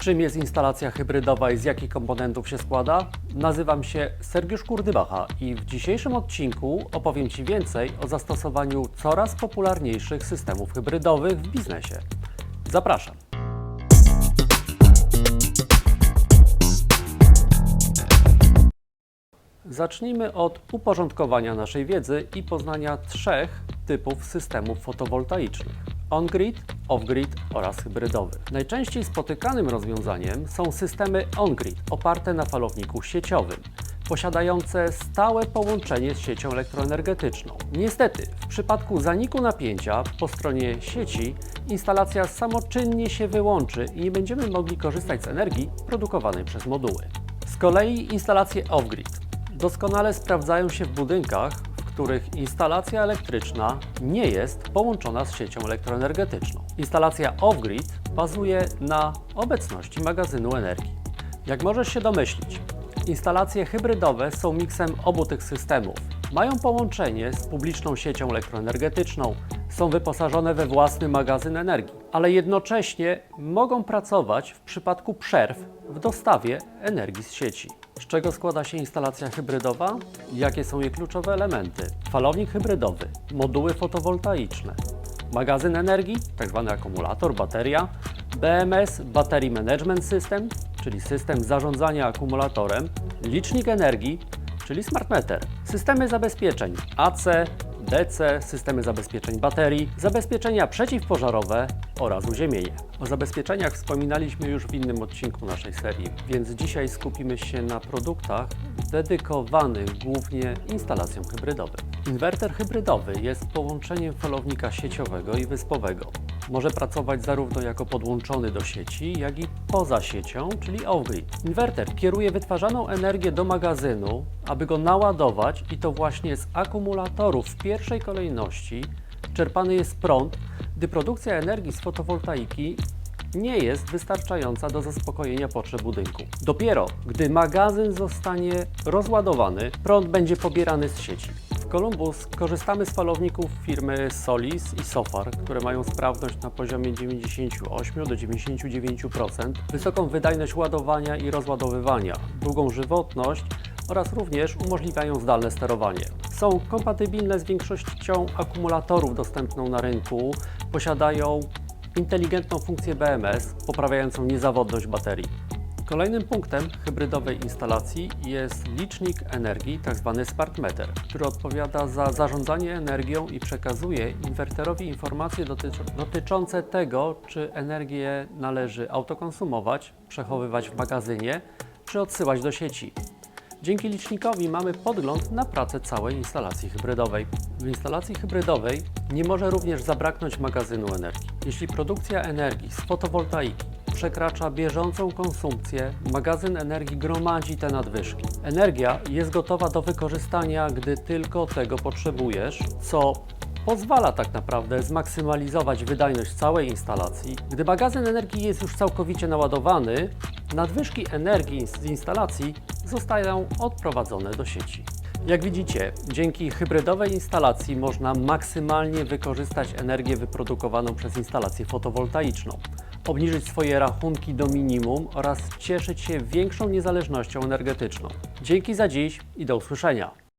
Czym jest instalacja hybrydowa i z jakich komponentów się składa? Nazywam się Sergiusz Kurdybacha i w dzisiejszym odcinku opowiem Ci więcej o zastosowaniu coraz popularniejszych systemów hybrydowych w biznesie. Zapraszam. Zacznijmy od uporządkowania naszej wiedzy i poznania trzech typów systemów fotowoltaicznych: on-grid, off-grid oraz hybrydowy. Najczęściej spotykanym rozwiązaniem są systemy on-grid oparte na falowniku sieciowym, posiadające stałe połączenie z siecią elektroenergetyczną. Niestety, w przypadku zaniku napięcia po stronie sieci instalacja samoczynnie się wyłączy i nie będziemy mogli korzystać z energii produkowanej przez moduły. Z kolei instalacje off-grid doskonale sprawdzają się w budynkach, których instalacja elektryczna nie jest połączona z siecią elektroenergetyczną. Instalacja off-grid bazuje na obecności magazynu energii. Jak możesz się domyślić, instalacje hybrydowe są miksem obu tych systemów. Mają połączenie z publiczną siecią elektroenergetyczną, są wyposażone we własny magazyn energii, ale jednocześnie mogą pracować w przypadku przerw w dostawie energii z sieci. Z czego składa się instalacja hybrydowa? Jakie są jej kluczowe elementy? Falownik hybrydowy, moduły fotowoltaiczne, magazyn energii, tzw. akumulator, bateria, BMS, Battery Management System, czyli system zarządzania akumulatorem, licznik energii, czyli smart meter, systemy zabezpieczeń AC, DC, systemy zabezpieczeń baterii, zabezpieczenia przeciwpożarowe oraz uziemienie. O zabezpieczeniach wspominaliśmy już w innym odcinku naszej serii, więc dzisiaj skupimy się na produktach dedykowanych głównie instalacjom hybrydowym. Inwerter hybrydowy jest połączeniem falownika sieciowego i wyspowego. Może pracować zarówno jako podłączony do sieci, jak i poza siecią, czyli off-grid. Inwerter kieruje wytwarzaną energię do magazynu, aby go naładować i to właśnie z akumulatorów w pierwszej kolejności czerpany jest prąd, gdy produkcja energii z fotowoltaiki nie jest wystarczająca do zaspokojenia potrzeb budynku. Dopiero gdy magazyn zostanie rozładowany, prąd będzie pobierany z sieci. Columbus korzystamy z falowników firmy Solis i Sofar, które mają sprawność na poziomie 98 do 99%, wysoką wydajność ładowania i rozładowywania, długą żywotność oraz również umożliwiają zdalne sterowanie. Są kompatybilne z większością akumulatorów dostępną na rynku, posiadają inteligentną funkcję BMS poprawiającą niezawodność baterii. Kolejnym punktem hybrydowej instalacji jest licznik energii, tzw. smart meter, który odpowiada za zarządzanie energią i przekazuje inwerterowi informacje dotycz- dotyczące tego, czy energię należy autokonsumować, przechowywać w magazynie, czy odsyłać do sieci. Dzięki licznikowi mamy podgląd na pracę całej instalacji hybrydowej. W instalacji hybrydowej nie może również zabraknąć magazynu energii. Jeśli produkcja energii z fotowoltaiki przekracza bieżącą konsumpcję, magazyn energii gromadzi te nadwyżki. Energia jest gotowa do wykorzystania, gdy tylko tego potrzebujesz, co pozwala tak naprawdę zmaksymalizować wydajność całej instalacji. Gdy magazyn energii jest już całkowicie naładowany, nadwyżki energii z instalacji zostają odprowadzone do sieci. Jak widzicie, dzięki hybrydowej instalacji można maksymalnie wykorzystać energię wyprodukowaną przez instalację fotowoltaiczną, obniżyć swoje rachunki do minimum oraz cieszyć się większą niezależnością energetyczną. Dzięki za dziś i do usłyszenia.